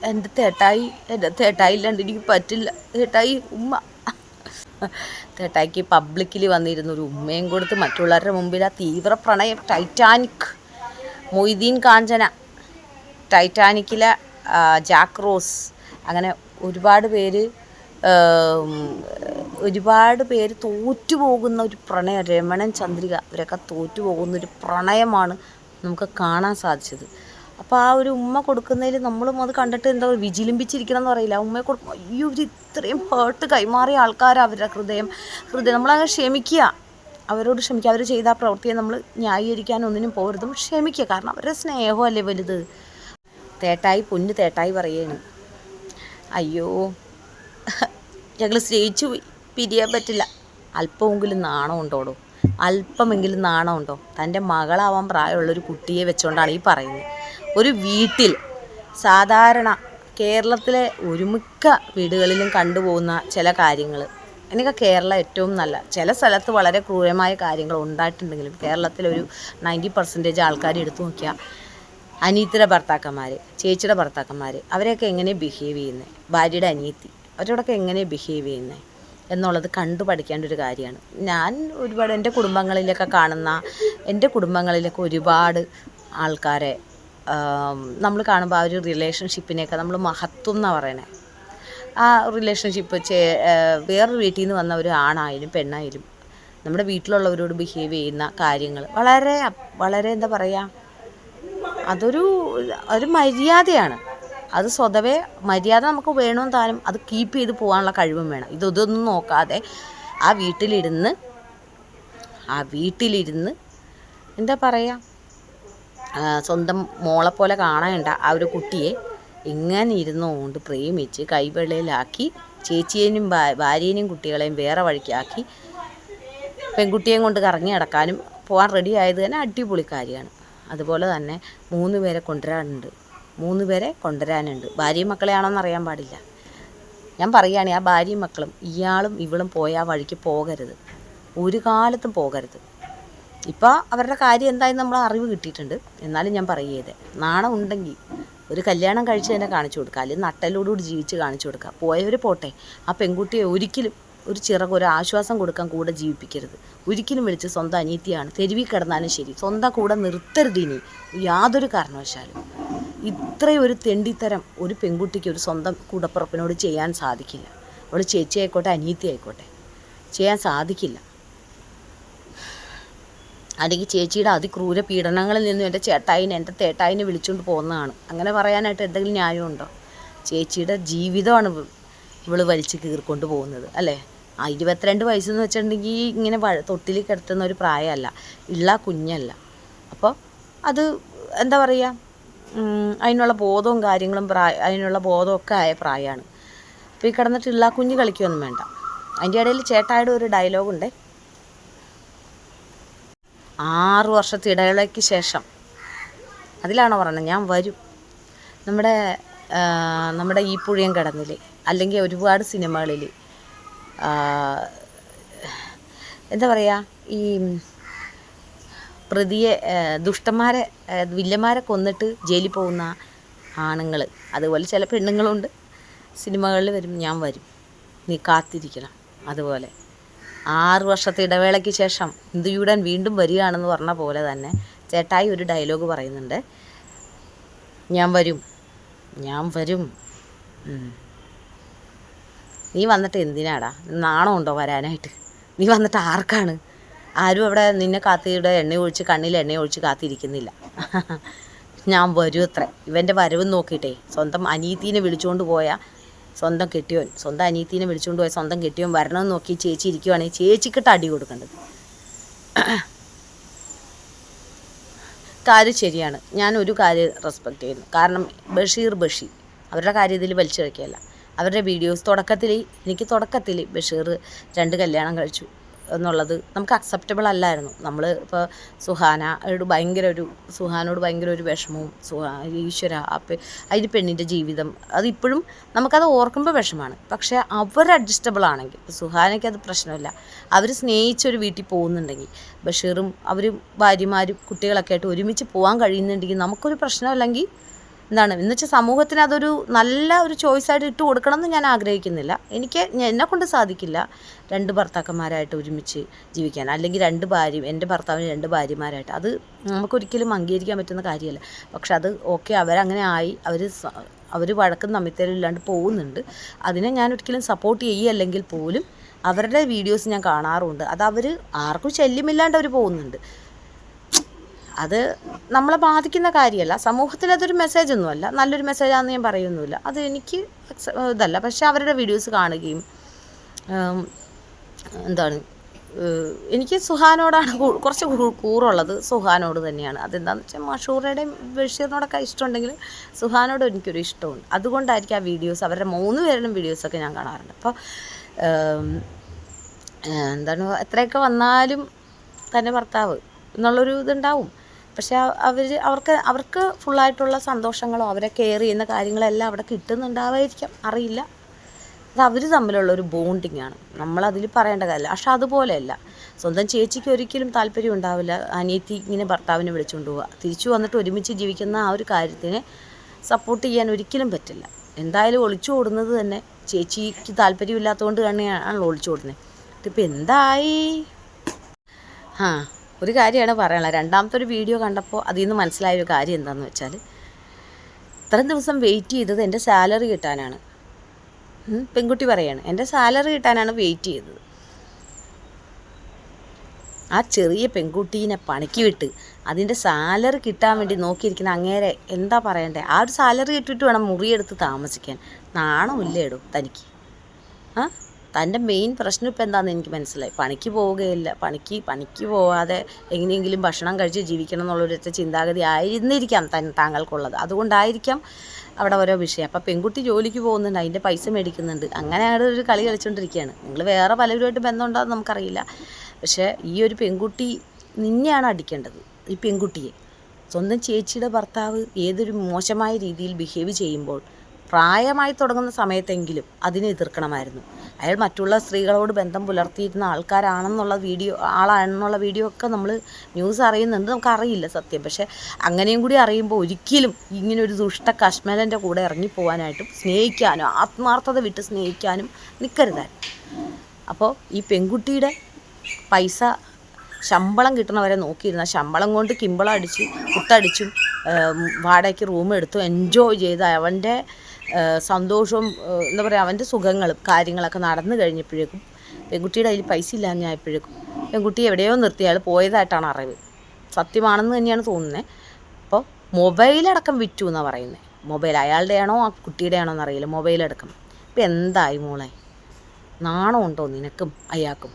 എന്റെ തേട്ടായി എന്റെ തേട്ടായി ഇല്ലാണ്ട് എനിക്ക് പറ്റില്ല. തേട്ടായി ഉമ്മ. തേട്ടായിക്ക് പബ്ലിക്കിൽ വന്നിരുന്ന ഒരു ഉമ്മയും കൊടുത്ത് മറ്റുള്ളവരുടെ മുമ്പിൽ ആ തീവ്ര പ്രണയം ടൈറ്റാനിക് മൊയ്തീൻ കാഞ്ചന ടൈറ്റാനിക്കിലെ റോസ് അങ്ങനെ ഒരുപാട് പേര് ഒരുപാട് പേര് തോറ്റുപോകുന്ന ഒരു പ്രണയം രമണൻ ചന്ദ്രിക ഇവരൊക്കെ തോറ്റുപോകുന്ന ഒരു പ്രണയമാണ് നമുക്ക് കാണാൻ സാധിച്ചത്. അപ്പോൾ ആ ഒരു ഉമ്മ കൊടുക്കുന്നതിൽ നമ്മളും അത് കണ്ടിട്ട് എന്താ വിജിലിമ്പിച്ചിരിക്കണം എന്ന് പറയില്ല. ഉമ്മയെ കൊടുക്കും അയ്യോ ഇവർ ഇത്രയും ഹേർട്ട് കൈമാറിയ ആൾക്കാർ അവരുടെ ഹൃദയം. ഹൃദയം നമ്മളങ്ങ് ക്ഷമിക്കുക. അവരോട് ക്ഷമിക്കുക. അവർ ചെയ്ത ആ പ്രവൃത്തിയെ നമ്മൾ ന്യായീകരിക്കാൻ ഒന്നിനും പോകരുതും ക്ഷമിക്കുക. കാരണം അവരുടെ സ്നേഹമല്ലേ വലുത്? തേട്ടായി പൊന്ന് തേട്ടായി പറയാണ് അയ്യോ ഞങ്ങൾ സ്നേഹിച്ചു പോയി പിരിയാൻ പറ്റില്ല. അല്പമെങ്കിലും നാണം ഉണ്ടോടോ അല്പമെങ്കിലും നാണം ഉണ്ടോ തന്റെ മകളാവാൻ പ്രായമുള്ളൊരു കുട്ടിയെ വെച്ചുകൊണ്ടാണ് ഈ പറയുന്നത്. ഒരു വീട്ടിൽ സാധാരണ കേരളത്തിലെ ഒരുമിക്ക വീടുകളിലും കണ്ടുപോകുന്ന ചില കാര്യങ്ങൾ എനിക്ക് കേരളം ഏറ്റവും നല്ല. ചില സ്ഥലത്ത് വളരെ ക്രൂരമായ കാര്യങ്ങൾ ഉണ്ടായിട്ടുണ്ടെങ്കിലും കേരളത്തിലൊരു നയന്റി പെർസെന്റേജ് ആൾക്കാർ എടുത്തു നോക്കിയാൽ അനിയത്തിയുടെ ഭർത്താക്കന്മാർ ചേച്ചിയുടെ ഭർത്താക്കന്മാർ അവരെയൊക്കെ എങ്ങനെ ബിഹേവ് ചെയ്യുന്നത് ഭാര്യയുടെ അനിയത്തി അവരോടൊക്കെ എങ്ങനെ ബിഹേവ് ചെയ്യുന്നത് എന്നുള്ളത് കണ്ടു പഠിക്കേണ്ട ഒരു കാര്യമാണ്. ഞാൻ ഒരുപാട് എന്റെ കുടുംബങ്ങളിലൊക്കെ കാണുന്ന എന്റെ കുടുംബങ്ങളിലൊക്കെ ഒരുപാട് ആൾക്കാരെ നമ്മൾ കാണുമ്പോൾ ആ ഒരു റിലേഷൻഷിപ്പിനെയൊക്കെ നമ്മൾ മഹത്വം എന്നാണ് പറയണേ. ആ റിലേഷൻഷിപ്പ് ചേ വേറൊരു വീട്ടിൽ നിന്ന് വന്ന ഒരു ആണായാലും പെണ്ണായാലും നമ്മുടെ വീട്ടിലുള്ളവരോട് ബിഹേവ് ചെയ്യുന്ന കാര്യങ്ങൾ വളരെ വളരെ എന്താ പറയുക അതൊരു ഒരു മര്യാദയാണ്. അത് സ്വതവേ മര്യാദ നമുക്ക് വേണമെന്ന് താനും അത് കീപ്പ് ചെയ്ത് പോകാനുള്ള കഴിവും വേണം. ഇത് ഇതൊന്നും നോക്കാതെ ആ വീട്ടിലിരുന്ന് ആ വീട്ടിലിരുന്ന് എന്താ പറയുക സ്വന്തം മോളെ പോലെ കാണേണ്ട ആ ഒരു കുട്ടിയെ ഇങ്ങനെ ഇരുന്നുകൊണ്ട് പ്രേമിച്ച് കൈവെള്ളയിലാക്കി ചേച്ചിയേനും ഭാര്യേനെയും കുട്ടികളെയും വേറെ വഴിക്കാക്കി പെൺകുട്ടിയെയും കൊണ്ട് കറങ്ങി നടക്കാനും പോകാൻ റെഡി ആയത് തന്നെ അടിപൊളി കാര്യമാണ്. അതുപോലെ തന്നെ മൂന്ന് പേരെ കൊണ്ടുവരാനുണ്ട് മൂന്ന് പേരെ കൊണ്ടുവരാനുണ്ട്. ഭാര്യയും മക്കളെയാണോന്ന് അറിയാൻ പാടില്ല. ഞാൻ പറയുകയാണെ ആ ഭാര്യയും മക്കളും ഇയാളും ഇവളും പോയ ആ വഴിക്ക് പോകരുത്. ഒരു കാലത്തും പോകരുത്. ഇപ്പോൾ അവരുടെ കാര്യം എന്തായാലും നമ്മൾ അറിവ് കിട്ടിയിട്ടുണ്ട്. എന്നാലും ഞാൻ പറയുകയത് നാണം ഉണ്ടെങ്കിൽ ഒരു കല്യാണം കഴിച്ച് തന്നെ കാണിച്ചു കൊടുക്കുക അല്ലെങ്കിൽ നട്ടലോടുകൂടി ജീവിച്ച് കാണിച്ചു കൊടുക്കുക പോയവർ പോട്ടെ ആ പെൺകുട്ടിയെ ഒരിക്കലും ഒരു ചിറക് ഒരു ആശ്വാസം കൊടുക്കാൻ കൂടെ ജീവിപ്പിക്കരുത്. ഒരിക്കലും വിളിച്ച് സ്വന്തം അനീതിയാണ് തെരുവിൽ കിടന്നാലും ശരി. സ്വന്തം കൂടെ നിർത്തരുത് ഇനി. യാതൊരു കാരണവശാലും. ഇത്രയൊരു തെണ്ടിത്തരം ഒരു പെൺകുട്ടിക്ക് ഒരു സ്വന്തം കൂടപ്പുറപ്പിനോട് ചെയ്യാൻ സാധിക്കില്ല. അവൾ ചേച്ചി ആയിക്കോട്ടെ അനീതി ആയിക്കോട്ടെ. ചെയ്യാൻ സാധിക്കില്ല. അല്ലെങ്കിൽ ചേച്ചിയുടെ അതിക്രൂര പീഡനങ്ങളിൽ നിന്നും എന്റെ ചേട്ടായിനെ എന്റെ തേട്ടായിനെ വിളിച്ചുകൊണ്ട് പോകുന്നതാണ്. അങ്ങനെ പറയാനായിട്ട് എന്തെങ്കിലും ന്യായമുണ്ടോ? ചേച്ചിയുടെ ജീവിതമാണ് ഇവൾ വലിച്ച് കീറിക്കൊണ്ട് പോകുന്നത് അല്ലേ? ആ ഇരുപത്തിരണ്ട് വയസ്സെന്ന് വെച്ചിട്ടുണ്ടെങ്കിൽ ഇങ്ങനെ തൊട്ടിൽ കിടത്തുന്ന ഒരു പ്രായമല്ല. ഉള്ള കുഞ്ഞല്ല. അപ്പോൾ അത് എന്താ പറയുക അതിനുള്ള ബോധവും കാര്യങ്ങളും പ്രായ അതിനുള്ള ബോധമൊക്കെ ആയ പ്രായമാണ് അപ്പോൾ ഈ കിടന്നിട്ട് ഉള്ള കുഞ്ഞ് കളിക്കുകയൊന്നും വേണ്ട. അതിന്റെ ഇടയിൽ ചേട്ടായുടെ ഒരു ഡയലോഗുണ്ട് ആറു വർഷത്തെ ഇടവേളയ്ക്ക് ശേഷം. അതിലാണോ പറയുന്നത്? ഞാൻ വരും. നമ്മുടെ നമ്മുടെ ഈ പുഴയും കടന്നിൽ അല്ലെങ്കിൽ ഒരുപാട് സിനിമകളിൽ എന്താ പറയുക ഈ പ്രതിയെ ദുഷ്ടന്മാരെ വില്ലന്മാരെ കൊന്നിട്ട് ജയിലിൽ പോകുന്ന ആണുങ്ങൾ അതുപോലെ ചില പെണ്ണുങ്ങളുണ്ട്. സിനിമകളിൽ വരും ഞാൻ വരും. നീ കാത്തിരിക്കണം. അതുപോലെ. ആറ് വർഷത്തെ ഇടവേളയ്ക്ക് ശേഷം ഇന്ദുയുടൻ വീണ്ടും വരികയാണെന്ന് പറഞ്ഞ പോലെ തന്നെ ചേട്ടായി ഒരു ഡയലോഗ് പറയുന്നുണ്ട്. ഞാൻ വരും. ഞാൻ വരും. നീ വന്നിട്ട് എന്തിനാടാ? നാണമുണ്ടോ വരാനായിട്ട്? നീ വന്നിട്ട് ആർക്കാണ്? ആരും അവിടെ നിന്നെ കാത്തിയുടെ എണ്ണ ഒഴിച്ച് കണ്ണിൽ എണ്ണ ഒഴിച്ച് കാത്തിരിക്കുന്നില്ല. ഞാൻ വരും അത്ര. ഇവന്റെ വരവ് നോക്കിയിട്ടേ സ്വന്തം അനീത്തിനെ വിളിച്ചുകൊണ്ട് പോയ സ്വന്തം കെട്ടിയോൻ സ്വന്തം അനീത്തിനെ വിളിച്ചുകൊണ്ട് പോയ സ്വന്തം കെട്ടിയോൻ വരണമെന്ന് നോക്കി ചേച്ചി ഇരിക്കുവാണെങ്കിൽ ചേച്ചിക്കിട്ട് അടി കൊടുക്കേണ്ടത്. കാര്യം ശരിയാണ്. ഞാൻ ഒരു കാര്യം റെസ്പെക്റ്റ് ചെയ്യുന്നു. കാരണം ബഷീർ ബഷീർ അവരുടെ കാര്യത്തിൽ വലിച്ചു കഴിക്കുകയല്ല അവരുടെ വീഡിയോസ് തുടക്കത്തിൽ എനിക്ക് തുടക്കത്തിൽ ബഷീർ രണ്ട് കല്യാണം കഴിച്ചു എന്നുള്ളത് നമുക്ക് അക്സെപ്റ്റബിൾ അല്ലായിരുന്നു. നമ്മൾ ഇപ്പോൾ സുഹാനയോട് ഭയങ്കര ഒരു സുഹാനോട് ഭയങ്കര ഒരു വിഷമവും സുഹാ ഈശ്വര അപ്പം അതിന് പെണ്ണിന്റെ ജീവിതം അതിപ്പോഴും നമുക്കത് ഓർക്കുമ്പോൾ വിഷമാണ്. പക്ഷേ അവർ അഡ്ജസ്റ്റബിൾ ആണെങ്കിൽ സുഹാനയ്ക്ക് അത് പ്രശ്നമില്ല. അവർ സ്നേഹിച്ചൊരു വീട്ടിൽ പോകുന്നുണ്ടെങ്കിൽ ബഷീറും അവരും ഭാര്യമാരും കുട്ടികളൊക്കെ ആയിട്ട് ഒരുമിച്ച് പോകാൻ കഴിയുന്നുണ്ടെങ്കിൽ നമുക്കൊരു പ്രശ്നമില്ലെങ്കിൽ എന്താണ്? എന്ന് വെച്ചാൽ സമൂഹത്തിന് അതൊരു നല്ല ഒരു ചോയ്സായിട്ട് ഇട്ട് കൊടുക്കണം എന്ന് ഞാൻ ആഗ്രഹിക്കുന്നില്ല. എനിക്ക് എന്നെ കൊണ്ട് സാധിക്കില്ല രണ്ട് ഭർത്താക്കന്മാരായിട്ട് ഒരുമിച്ച് ജീവിക്കാൻ. അല്ലെങ്കിൽ രണ്ട് ഭാര്യ എന്റെ ഭർത്താവിന് രണ്ട് ഭാര്യമാരായിട്ട്. അത് നമുക്കൊരിക്കലും അംഗീകരിക്കാൻ പറ്റുന്ന കാര്യമല്ല. പക്ഷെ അത് ഓക്കെ അവരങ്ങനെ ആയി അവർ അവർ വഴക്കും തമ്മിത്തേലില്ലാണ്ട് പോകുന്നുണ്ട്. അതിനെ ഞാൻ ഒരിക്കലും സപ്പോർട്ട് ചെയ്യല്ലെങ്കിൽ പോലും അവരുടെ വീഡിയോസ് ഞാൻ കാണാറുണ്ട്. അത് അവർ ആർക്കും ശല്യമില്ലാണ്ട് അവർ പോകുന്നുണ്ട്. അത് നമ്മളെ ബാധിക്കുന്ന കാര്യമല്ല. സമൂഹത്തിന് അതൊരു മെസ്സേജ് ഒന്നുമല്ല. നല്ലൊരു മെസ്സേജാണെന്ന് ഞാൻ പറയുന്നില്ല അത് എനിക്ക് ഇതല്ല. പക്ഷെ അവരുടെ വീഡിയോസ് കാണുകയും എന്താണ് എനിക്ക് സുഹാനോടാണ് കുറച്ച് കൂറുള്ളത്. സുഹാനോട് തന്നെയാണ്. അതെന്താണെന്ന് വെച്ചാൽ മഷൂറയുടെയും ബഷീറിനോടൊക്കെ ഇഷ്ടമുണ്ടെങ്കിൽ സുഹാനോട് എനിക്കൊരു ഇഷ്ടമുണ്ട്. അതുകൊണ്ടായിരിക്കും ആ വീഡിയോസ് അവരുടെ മൂന്ന് പേരുടെയും വീഡിയോസൊക്കെ ഞാൻ കാണാറുണ്ട്. അപ്പോൾ എന്താണ് എത്രയൊക്കെ വന്നാലും തന്നെ ഭർത്താവ് എന്നുള്ളൊരു ഇതുണ്ടാവും. പക്ഷെ അവർ അവർക്ക് അവർക്ക് ഫുള്ളായിട്ടുള്ള സന്തോഷങ്ങളോ അവരെ കെയർ ചെയ്യുന്ന കാര്യങ്ങളെല്ലാം അവിടെ കിട്ടുന്നുണ്ടാവായിരിക്കാം. അറിയില്ല. അത് അവർ തമ്മിലുള്ള ഒരു ബോണ്ടിങ് ആണ്. നമ്മളതിൽ പറയേണ്ട കാര്യമില്ല. പക്ഷെ അതുപോലെയല്ല. സ്വന്തം ചേച്ചിക്ക് ഒരിക്കലും താല്പര്യം ഉണ്ടാവില്ല. അനിയത്തി ഇങ്ങനെ ഭർത്താവിനെ വിളിച്ചുകൊണ്ട് പോവുക തിരിച്ചു വന്നിട്ട് ഒരുമിച്ച് ജീവിക്കുന്ന ആ ഒരു കാര്യത്തിനെ സപ്പോർട്ട് ചെയ്യാൻ ഒരിക്കലും പറ്റില്ല. എന്തായാലും ഒളിച്ചു ഓടുന്നത് തന്നെ ചേച്ചിക്ക് താല്പര്യമില്ലാത്തതുകൊണ്ട് തന്നെയാണ് ഒളിച്ചു ഓടുന്നത്. ഇതിപ്പോൾ എന്തായി? ആ ഒരു കാര്യമാണ് പറയാനുള്ളത്. രണ്ടാമത്തെ ഒരു വീഡിയോ കണ്ടപ്പോൾ അതിൽ നിന്ന് മനസ്സിലായ ഒരു കാര്യം എന്താണെന്ന് വെച്ചാൽ ഇത്രയും ദിവസം വെയിറ്റ് ചെയ്തത് എന്റെ സാലറി കിട്ടാനാണ്. പെൺകുട്ടി പറയാണ് എന്റെ സാലറി കിട്ടാനാണ് വെയിറ്റ് ചെയ്തത്. ആ ചെറിയ പെൺകുട്ടീനെ പണിക്ക് വിട്ട് അതിന്റെ സാലറി കിട്ടാൻ വേണ്ടി നോക്കിയിരിക്കുന്ന അങ്ങേരെ എന്താ പറയണ്ടേ? ആ ഒരു സാലറി കിട്ടിയിട്ട് വേണം മുറിയെടുത്ത് താമസിക്കാൻ. നാണമില്ലേടോ തനിക്ക്? ആ? തന്റെ മെയിൻ പ്രശ്നം ഇപ്പം എന്താണെന്ന് എനിക്ക് മനസ്സിലായി. പണിക്ക് പോവുകയില്ല. പണിക്ക് പണിക്ക് പോവാതെ എങ്ങനെയെങ്കിലും ഭക്ഷണം കഴിച്ച് ജീവിക്കണം എന്നുള്ളൊരു ചിന്താഗതി ആയിരുന്നിരിക്കാം തൻ താങ്കൾക്കുള്ളത്. അതുകൊണ്ടായിരിക്കാം അവിടെ ഓരോ വിഷയം. അപ്പം പെൺകുട്ടി ജോലിക്ക് പോകുന്നുണ്ട് അതിന്റെ പൈസ മേടിക്കുന്നുണ്ട്. അങ്ങനെ അവിടെ ഒരു കളി കളിച്ചുകൊണ്ടിരിക്കുകയാണ് നിങ്ങൾ വേറെ പലരുമായിട്ട് ബന്ധമുണ്ടോ നമുക്കറിയില്ല. പക്ഷേ ഈ ഒരു പെൺകുട്ടി നിന്നെയാണ് അടിക്കേണ്ടത് ഈ പെൺകുട്ടിയെ. സ്വന്തം ചേച്ചിയുടെ ഭർത്താവ് ഏതൊരു മോശമായ രീതിയിൽ ബിഹേവ് ചെയ്യുമ്പോൾ പ്രായമായി തുടങ്ങുന്ന സമയത്തെങ്കിലും അതിനെ എതിർക്കണമായിരുന്നു. അയാൾ മറ്റുള്ള സ്ത്രീകളോട് ബന്ധം പുലർത്തിയിരുന്ന ആൾക്കാരാണെന്നുള്ള വീഡിയോ ആളാണെന്നുള്ള വീഡിയോ ഒക്കെ നമ്മൾ ന്യൂസ് അറിയുന്നുണ്ട് നമുക്കറിയില്ല സത്യം. പക്ഷെ അങ്ങനെയും കൂടി അറിയുമ്പോൾ ഒരിക്കലും ഇങ്ങനെ ഒരു ദുഷ്ട കശ്മലന്റെ കൂടെ ഇറങ്ങിപ്പോവാനായിട്ടും സ്നേഹിക്കാനും ആത്മാർത്ഥത വിട്ട് സ്നേഹിക്കാനും നിൽക്കരുതായിരുന്നു അപ്പോൾ ഈ പെൺകുട്ടിയുടെ പൈസ ശമ്പളം കിട്ടണവരെ നോക്കിയിരുന്ന ശമ്പളം കൊണ്ട് കിമ്പളം അടിച്ച് കുട്ടടിച്ചും വാടകയ്ക്ക് റൂം എടുത്തു എൻജോയ് ചെയ്ത് അവന്റെ സന്തോഷവും എന്താ പറയുക അവന്റെ സുഖങ്ങളും കാര്യങ്ങളൊക്കെ നടന്നു കഴിഞ്ഞപ്പോഴേക്കും പെൺകുട്ടിയുടെ കയ്യിൽ പൈസ ഇല്ലാഞ്ഞായപ്പോഴേക്കും പെൺകുട്ടി എവിടെയോ നിർത്തി. അയാൾ പോയതായിട്ടാണ് അറിവ്. സത്യമാണെന്ന് തന്നെയാണ് തോന്നുന്നത് അപ്പോൾ മൊബൈലടക്കം വിറ്റു എന്നാണ് പറയുന്നത് മൊബൈൽ അയാളുടെ ആണോ ആ കുട്ടിയുടെ ആണോ എന്നറിയില്ല. മൊബൈലടക്കം. ഇപ്പം എന്തായി മോളെ? നാണമുണ്ടോ നിനക്കും അയാൾക്കും?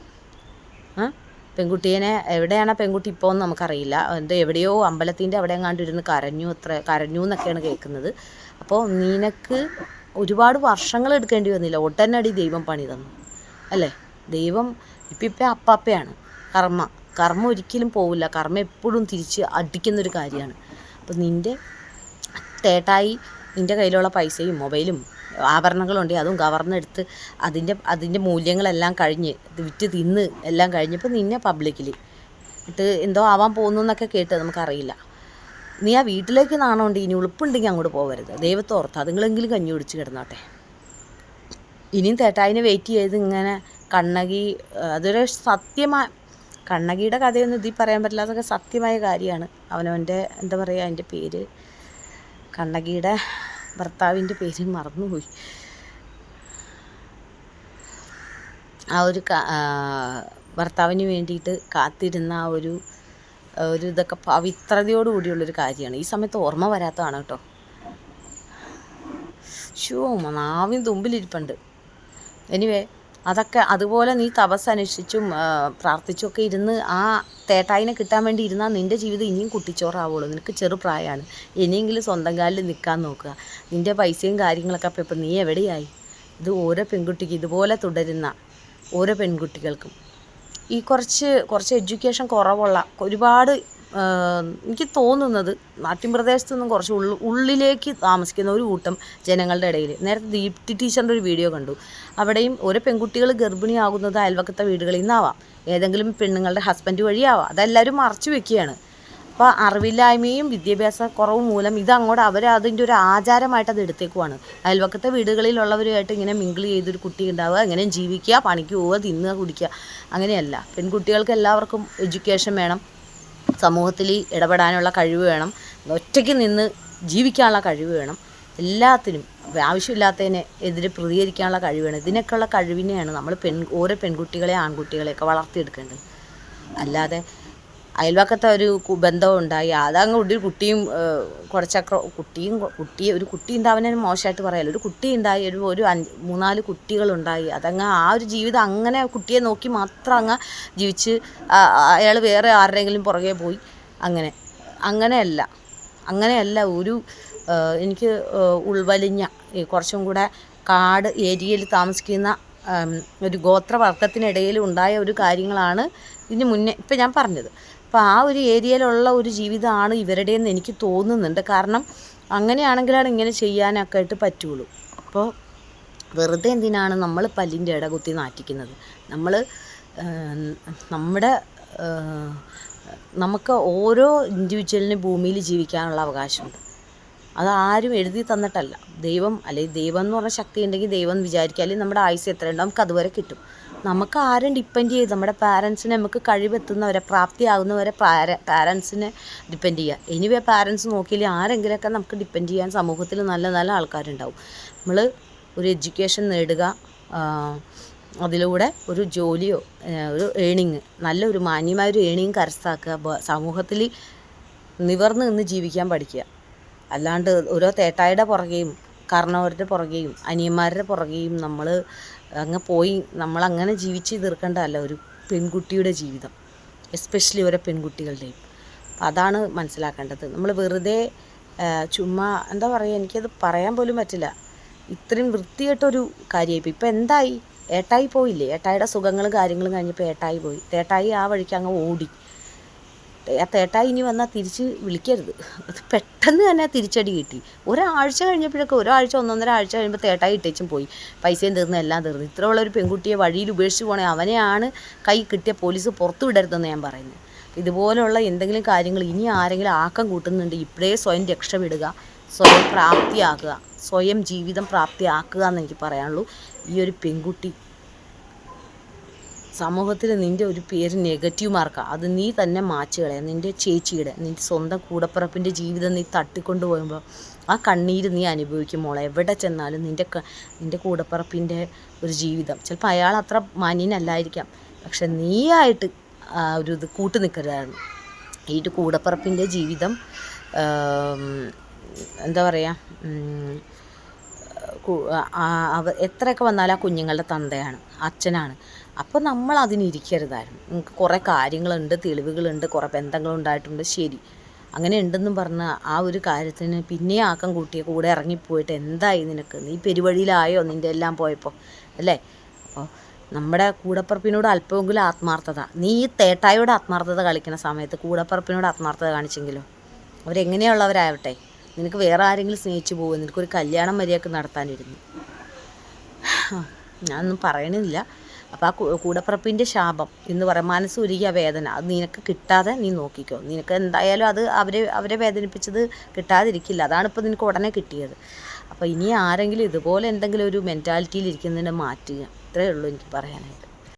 പെൺകുട്ടീനെ എവിടെയാണ് പെൺകുട്ടി ഇപ്പോൾ എന്ന് നമുക്കറിയില്ല. എന്ത് എവിടെയോ അമ്പലത്തിന്റെ അവിടെ എങ്ങാണ്ട് ഇരുന്ന് കരഞ്ഞു അത്ര കരഞ്ഞു എന്നൊക്കെയാണ് കേൾക്കുന്നത്. അപ്പോൾ നിനക്ക് ഒരുപാട് വർഷങ്ങൾ എടുക്കേണ്ടി വന്നില്ല. ഒട്ടനടി ദൈവം പണി തന്നു. അല്ലേ? ദൈവം ഇപ്പം ഇപ്പം അപ്പാപ്പയാണ്. കർമ്മ. കർമ്മ ഒരിക്കലും പോവില്ല. കർമ്മ എപ്പോഴും തിരിച്ച് അടിക്കുന്നൊരു കാര്യമാണ്. അപ്പം നിന്റെ തേട്ടായി നിന്റെ കയ്യിലുള്ള പൈസയും മൊബൈലും ആഭരണങ്ങളുണ്ട് അതും കവർന്നെടുത്ത് അതിന്റെ അതിന്റെ മൂല്യങ്ങളെല്ലാം കഴിഞ്ഞ് വിറ്റ് തിന്ന് എല്ലാം കഴിഞ്ഞപ്പോൾ നിന്നെ പബ്ലിക്കിൽ ഇട്ട് എന്തോ ആവാൻ പോകുന്നു എന്നൊക്കെ കേട്ട് നമുക്കറിയില്ല. നീ ആ വീട്ടിലേക്ക് നാണമുണ്ട് ഇനി ഉളുപ്പുണ്ടെങ്കിൽ അങ്ങോട്ട് പോകരുത് ദൈവത്തോർത്ത് അതുങ്ങളെങ്കിലും കഞ്ഞി കുടിച്ച് കിടന്നോട്ടെ. ഇനിയും തേട്ടായിനെ വെയിറ്റ് ചെയ്ത് ഇങ്ങനെ കണ്ണകി അതൊരു സത്യമായ കണ്ണകിയുടെ കഥയൊന്നും ഇതിൽ പറയാൻ പറ്റില്ല. അതൊക്കെ സത്യമായ കാര്യമാണ്. അവനവന്റെ എന്താ പറയുക അതിന്റെ പേര് കണ്ണകിയുടെ ഭർത്താവിന്റെ പേര് മറന്നുപോയി. ആ ഒരു ഭർത്താവിന് വേണ്ടിയിട്ട് കാത്തിരുന്ന ആ ഒരു ഒരു ഇതൊക്കെ പവിത്രതയോട് കൂടിയുള്ളൊരു കാര്യമാണ്. ഈ സമയത്ത് ഓർമ്മ വരാത്തതാണ് കേട്ടോ. ഷോ നാവിൻ തുമ്പിലിരിപ്പുണ്ട്. എനിവേ അതൊക്കെ അതുപോലെ നീ തപസ് അനുഷ്ഠിച്ചും ആ, പ്രാർത്ഥിച്ചും ഒക്കെ ഇരുന്ന് ആ തേട്ടായിനെ കിട്ടാൻ വേണ്ടി ഇരുന്നാൽ നിന്റെ ജീവിതം ഇനിയും കുട്ടിച്ചോറാവുള്ളൂ. നിനക്ക് ചെറുപ്രായമാണ് ഇനിയെങ്കിലും സ്വന്തം കാലിൽ നിൽക്കാൻ നോക്കുക. നിന്റെ പൈസയും കാര്യങ്ങളൊക്കെ അപ്പോൾ ഇപ്പം നീ എവിടെയായി? ഇത് ഓരോ പെൺകുട്ടിക്ക് ഇതുപോലെ തുടരുന്ന ഓരോ പെൺകുട്ടികൾക്കും. ഈ കുറച്ച് കുറച്ച് എഡ്യൂക്കേഷൻ കുറവുള്ള ഒരുപാട് എനിക്ക് തോന്നുന്നത് നാട്ടിൻപ്രദേശത്തു നിന്നും കുറച്ച് ഉള്ളു ഉള്ളിലേക്ക് താമസിക്കുന്ന ഒരു കൂട്ടം ജനങ്ങളുടെ ഇടയിൽ. നേരത്തെ ദീപ്തി ടീച്ചറിന്റെ ഒരു വീഡിയോ കണ്ടു. അവിടെയും ഓരോ പെൺകുട്ടികൾ ഗർഭിണിയാകുന്നത് അയൽവക്കത്തെ വീടുകളിൽ നിന്നാവാം ഏതെങ്കിലും പെണ്ണുങ്ങളുടെ ഹസ്ബൻഡ് വഴിയാവാം. അതെല്ലാവരും മറച്ചു വെക്കുകയാണ്. അപ്പോൾ അറിവില്ലായ്മയും വിദ്യാഭ്യാസ കുറവും മൂലം ഇതങ്ങോട്ട് അവർ അതിന്റെ ഒരു ആചാരമായിട്ട് അത് എടുത്തേക്കുവാണ്. അയൽവക്കത്തെ വീടുകളിലുള്ളവരുമായിട്ട് ഇങ്ങനെ മിങ്കിൾ ചെയ്തൊരു കുട്ടി ഉണ്ടാവുക അങ്ങനെ ജീവിക്കുക പണിക്ക് പോവുക തിന്നുക കുടിക്കുക അങ്ങനെയല്ല. പെൺകുട്ടികൾക്ക് എല്ലാവർക്കും എഡ്യൂക്കേഷൻ വേണം. സമൂഹത്തിൽ ഇടപെടാനുള്ള കഴിവ് വേണം. ഒറ്റയ്ക്ക് നിന്ന് ജീവിക്കാനുള്ള കഴിവ് വേണം. എല്ലാത്തിനും ആവശ്യമില്ലാത്തതിനെ എതിരെ പ്രതികരിക്കാനുള്ള കഴിവ് വേണം. ഇതിനൊക്കെയുള്ള കഴിവിനെയാണ് നമ്മൾ പെൺ ഓരോ പെൺകുട്ടികളെ ആൺകുട്ടികളെയൊക്കെ വളർത്തിയെടുക്കേണ്ടത്. അല്ലാതെ അയൽവക്കത്തെ ഒരു കു- ബന്ധം ഉണ്ടായി. അതങ്ങ് ഒരു കുട്ടിയും കുറച്ചക്ര കുട്ടിയും കുട്ടി ഒരു കുട്ടി ഉണ്ടാവുന്ന മോശമായിട്ട് പറയാലോ. ഒരു കുട്ടി ഉണ്ടായി ഒരു ഒരു അഞ്ച് മൂന്നാൽ കുട്ടികളുണ്ടായി. അതങ്ങ് ആ ഒരു ജീവിതം അങ്ങനെ കുട്ടിയെ നോക്കി മാത്രം അങ്ങ് ജീവിച്ച് അയാൾ വേറെ ആരുടെയെങ്കിലും പുറകെ പോയി. അങ്ങനെ. അങ്ങനെയല്ല. അങ്ങനെയല്ല ഒരു എനിക്ക് ഉൾവലിഞ്ഞ കുറച്ചും കൂടെ കാട് ഏരിയയിൽ താമസിക്കുന്ന ഒരു ഗോത്രവർഗത്തിനിടയിൽ ഉണ്ടായ ഒരു കാര്യങ്ങളാണ് ഇതിന് മുന്നേ ഇപ്പം ഞാൻ പറഞ്ഞത്. അപ്പോൾ ആ ഒരു ഏരിയയിലുള്ള ഒരു ജീവിതമാണ് ഇവരുടെയെന്ന് എനിക്ക് തോന്നുന്നുണ്ട്. കാരണം അങ്ങനെയാണെങ്കിലാണ് ഇങ്ങനെ ചെയ്യാനൊക്കെ ആയിട്ട് പറ്റുള്ളൂ. അപ്പോൾ വെറുതെ എന്തിനാണ് നമ്മൾ പല്ലിന്റെ ഇട കുത്തി നാറ്റിക്കുന്നത്? നമ്മൾ നമ്മുടെ നമുക്ക് ഓരോ ഇൻഡിവിജ്വലിനും ഭൂമിയിൽ ജീവിക്കാനുള്ള അവകാശമുണ്ട്. അത് ആരും എഴുതി തന്നിട്ടല്ല. ദൈവം അല്ലെങ്കിൽ ദൈവം എന്ന് പറഞ്ഞ ശക്തി ഉണ്ടെങ്കിൽ ദൈവം അല്ലെങ്കിൽ നമ്മുടെ ആയുസ് എത്ര നമുക്ക് അതുവരെ കിട്ടും. നമുക്ക് ആരും ഡിപ്പെൻഡ് ചെയ്ത് നമ്മുടെ പാരൻസിനെ നമുക്ക് കഴിവെത്തുന്നവരെ പ്രാപ്തിയാകുന്നവരെ പാരൻസിനെ ഡിപ്പെൻഡ് ചെയ്യുക. എനിവേ പാരൻസ് നോക്കിയില്ല ആരെങ്കിലുമൊക്കെ നമുക്ക് ഡിപ്പെൻഡ് ചെയ്യാൻ സമൂഹത്തിൽ നല്ല നല്ല ആൾക്കാരുണ്ടാവും. നമ്മൾ ഒരു എഡ്യൂക്കേഷൻ നേടുക അതിലൂടെ ഒരു ജോലിയോ ഒരു ഏണിങ് നല്ലൊരു മാന്യമായ ഒരു ഏണിങ് കരസ്ഥാക്കുക സമൂഹത്തിൽ നിവർന്ന് നിന്ന് ജീവിക്കാൻ പഠിക്കുക. അല്ലാണ്ട് ഓരോ തേട്ടായുടെ പുറകെയും കാരണവരുടെ പുറകെയും അനിയന്മാരുടെ പുറകെയും നമ്മൾ അങ്ങ് പോയി നമ്മളങ്ങനെ ജീവിച്ച് തീർക്കേണ്ടതല്ല ഒരു പെൺകുട്ടിയുടെ ജീവിതം എസ്പെഷ്യലി ഓരോ പെൺകുട്ടികളുടെയും. അതാണ് മനസ്സിലാക്കേണ്ടത്. നമ്മൾ വെറുതെ ചുമ്മാ എന്താ പറയുക എനിക്കത് പറയാൻ പോലും പറ്റില്ല. ഇത്രയും വൃത്തികെട്ടൊരു കാര്യമായി ഇപ്പം എന്തായി? ഏട്ടായി പോയില്ലേ? ഏട്ടായിയുടെ സുഖങ്ങളും കാര്യങ്ങളും കഴിഞ്ഞപ്പോൾ ഏട്ടായി പോയി. ഏട്ടായി ആ വഴിക്ക് അങ്ങ് ഓടി. ആ ഇനി വന്നാൽ തിരിച്ച് വിളിക്കരുത്. അത് പെട്ടെന്ന് തന്നെ തിരിച്ചടി കിട്ടി. ഒരാഴ്ച കഴിഞ്ഞപ്പോഴൊക്കെ ഒരാഴ്ച ഒന്നൊന്നര ആഴ്ച കഴിയുമ്പോൾ തേട്ടായി ഇട്ടേച്ചും പോയി. പൈസയും തീർന്ന് എല്ലാം തീർന്നു. ഇത്രയുള്ള ഒരു പെൺകുട്ടിയെ വഴിയിൽ ഉപേക്ഷിച്ച് പോണേ അവനെയാണ് കൈ കിട്ടിയ പോലീസ് പുറത്തു വിടരുതെന്ന് ഞാൻ പറയുന്നത് ഇതുപോലുള്ള എന്തെങ്കിലും കാര്യങ്ങൾ ഇനി ആരെങ്കിലും ആക്കം കൂട്ടുന്നുണ്ട് ഇപ്പോഴേ സ്വയം രക്ഷപ്പെടുക സ്വയം പ്രാപ്തിയാക്കുക സ്വയം ജീവിതം പ്രാപ്തിയാക്കുക എന്ന് എനിക്ക് പറയാനുള്ളൂ. ഈ ഒരു പെൺകുട്ടി സമൂഹത്തിൽ നിന്റെ ഒരു പേര് നെഗറ്റീവ് മാർക്കാണ് അത് നീ തന്നെ മാച്ച് കളയാം. നിന്റെ ചേച്ചിയുടെ നിന്റെ സ്വന്തം കൂടപ്പിറപ്പിന്റെ ജീവിതം നീ തട്ടിക്കൊണ്ട് പോകുമ്പോൾ ആ കണ്ണീര് നീ അനുഭവിക്കും മോളെ. എവിടെ ചെന്നാലും നിന്റെ നിന്റെ കൂടപ്പിറപ്പിന്റെ ഒരു ജീവിതം. ചിലപ്പോൾ അയാൾ അത്ര മാന്യനല്ലായിരിക്കാം. പക്ഷെ നീയായിട്ട് ഒരു ഇത് കൂട്ടു നിൽക്കരുതായിരുന്നു ഈ ഒരു കൂടപ്പിറപ്പിന്റെ ജീവിതം എന്താ പറയുക എത്രയൊക്കെ വന്നാലും ആ കുഞ്ഞുങ്ങളുടെ തന്തയാണ് അച്ഛനാണ്. അപ്പോൾ നമ്മൾ അതിനിരിക്കരുതായിരുന്നു നിങ്ങൾക്ക് കുറേ കാര്യങ്ങളുണ്ട് തെളിവുകളുണ്ട് കുറേ ബന്ധങ്ങളുണ്ടായിട്ടുണ്ട് ശരി അങ്ങനെ ഉണ്ടെന്നും പറഞ്ഞ ആ ഒരു കാര്യത്തിന് പിന്നെ ആക്കം കൂട്ടിയ കൂടെ ഇറങ്ങിപ്പോയിട്ട് എന്തായി നിനക്ക്? നീ പെരുവഴിയിലായോ നിന്റെ എല്ലാം പോയപ്പോൾ അല്ലേ? അപ്പോൾ നമ്മുടെ കൂടപ്പറപ്പിനോട് അല്പമെങ്കിലും ആത്മാർത്ഥത. നീ ഈ തേട്ടായോട് ആത്മാർത്ഥത കളിക്കുന്ന സമയത്ത് കൂടപ്പറപ്പിനോട് ആത്മാർത്ഥത കാണിച്ചെങ്കിലോ? അവരെങ്ങനെയുള്ളവരാവട്ടെ? നിനക്ക് വേറെ ആരെങ്കിലും സ്നേഹിച്ചു പോകും നിനക്കൊരു കല്യാണം മര്യാദയ്ക്ക് നടത്താനിരുന്നു. ഞാനൊന്നും പറയണില്ല. അപ്പോൾ ആ കൂടപ്പിറപ്പിന്റെ ശാപം എന്ന് പറയാം. മനസ്സുരുകിയ വേദന. അത് നിനക്ക് കിട്ടാതെ നീ നോക്കിക്കോ. നിനക്ക് എന്തായാലും അത് അവരെ അവരെ വേദനിപ്പിച്ചത് കിട്ടാതിരിക്കില്ല. അതാണ് ഇപ്പോൾ നിനക്ക് ഉടനെ കിട്ടിയത്. അപ്പോൾ ഇനി ആരെങ്കിലും ഇതുപോലെ എന്തെങ്കിലും ഒരു മെന്റാലിറ്റിയിൽ ഇരിക്കുന്നതിനെ മാറ്റുക. ഇത്രയേ ഉള്ളൂ എനിക്ക് പറയാനായിട്ട്.